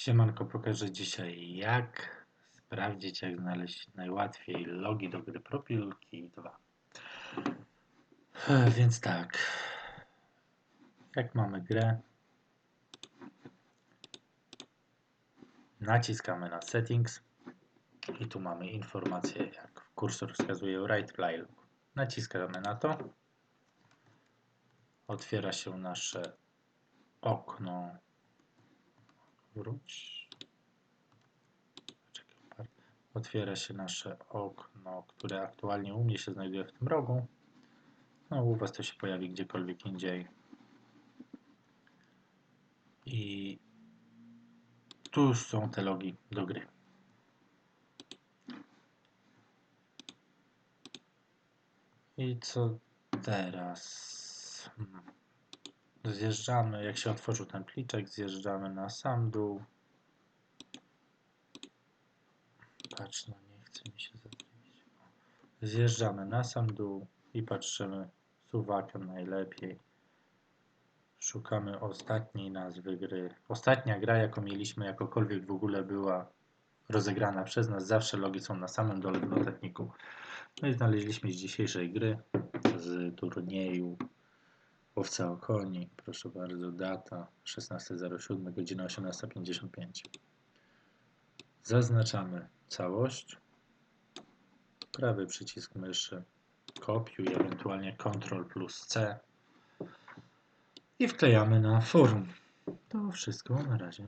Siemanko, pokażę dzisiaj jak sprawdzić, jak znaleźć najłatwiej logi do gry Propilki 2. E, Więc tak, jak mamy grę, naciskamy na Settings i tu mamy informację, jak kursor wskazuje Right Fly Log. Naciskamy na to, otwiera się nasze okno wróć. Otwiera się nasze okno, które aktualnie u mnie się znajduje w tym rogu. No, u Was to się pojawi gdziekolwiek indziej. I tu są te logi do gry. I co teraz? Zjeżdżamy, jak się otworzył ten pliczek, zjeżdżamy na sam dół. Patrz, no nie chce mi się zawieść. Zjeżdżamy na sam dół i patrzymy suwakiem najlepiej. Szukamy ostatniej nazwy gry. Ostatnia gra, jaką mieliśmy, jakokolwiek w ogóle była rozegrana przez nas, zawsze logi są na samym dole w notatniku. No i znaleźliśmy z dzisiejszej gry, z turnieju Łowca o koni, proszę bardzo, data 16.07, godzina 18.55. Zaznaczamy całość, prawy przycisk myszy, kopiuj, ewentualnie Ctrl plus C i wklejamy na forum. To wszystko na razie.